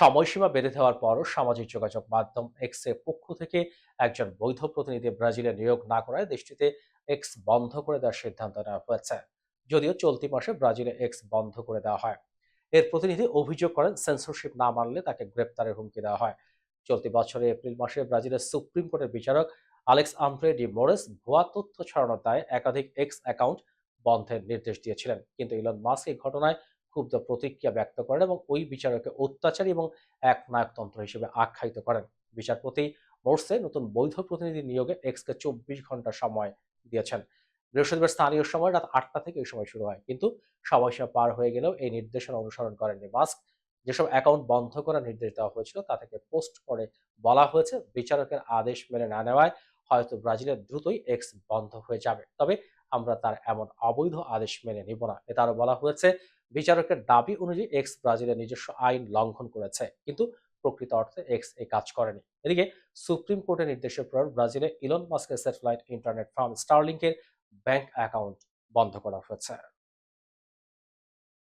সময়সীমা বেঁধে দেওয়ার পরও সামাজিক যোগাযোগ মাধ্যম এক্সের পক্ষ থেকে একজন বৈধ প্রতিনিধি ব্রাজিলে নিয়োগ না করায় দেশটিতে এক্স বন্ধ করে দেওয়ার সিদ্ধান্ত নেওয়া হয়েছে। যদিও চলতি মাসে ব্রাজিলে এক্স বন্ধ করে দেওয়া হয়। এর প্রতিনিধি অভিযোগ করেন সেন্সরশিপ না মানলে তাকে গ্রেপ্তারের হুমকি দেওয়া হয়। চলতি বছরের এপ্রিল মাসে ব্রাজিলের সুপ্রিম কোর্টের বিচারক আলেক্স আন্দ্রে ডি মোরেস ভুয়া তথ্য ছড়ানোর দায়ে একাধিক এক্স অ্যাকাউন্ট বন্ধের নির্দেশ দিয়েছিলেন। কিন্তু ইলন মাস্ক এই ঘটনায় ক্ষুব্ধ প্রতিক্রিয়া ব্যক্ত করেন এবং ওই বিচারককে অত্যাচারী এবং এক নায়কতন্ত্র হিসেবে আখ্যায়িত করেন। বিচারপতি মোর্সে নতুন বৈধ প্রতিনিধি নিয়োগে এক্সকে চব্বিশ ঘণ্টা সময় দিয়েছেন। বৃহস্পতিবার স্থানীয় সময় রাত আটটা থেকে এই সময় শুরু হয়, কিন্তু সময়সীমা পার হয়ে গেলেও এই নির্দেশনা অনুসরণ করেননি মাস্ক। যেসব অ্যাকাউন্ট বন্ধ করার নির্দেশ দেওয়া হয়েছিল তা থেকে পোস্ট করে বলা হয়েছে, বিচারকের আদেশ মেনে না নেওয়ায় হয়তো ব্রাজিলের দ্রুতই এক্স বন্ধ হয়ে যাবে। তবে আমরা তার এমন অবৈধ আদেশ মেনে নিব না। এতে আরও বলা হয়েছে বিচারকের দাবি অনুযায়ী এক্স ব্রাজিলের নিজস্ব আইন লঙ্ঘন করেছে, কিন্তু প্রকৃত অর্থে এক্স এ কাজ করেনি। এদিকে সুপ্রিম কোর্টের নির্দেশের পর ব্রাজিলে ইলন মাস্কের স্যাটেলাইট ইন্টারনেট ফার্ম স্টারলিংকের ব্যাংক অ্যাকাউন্ট বন্ধ করা হয়েছে।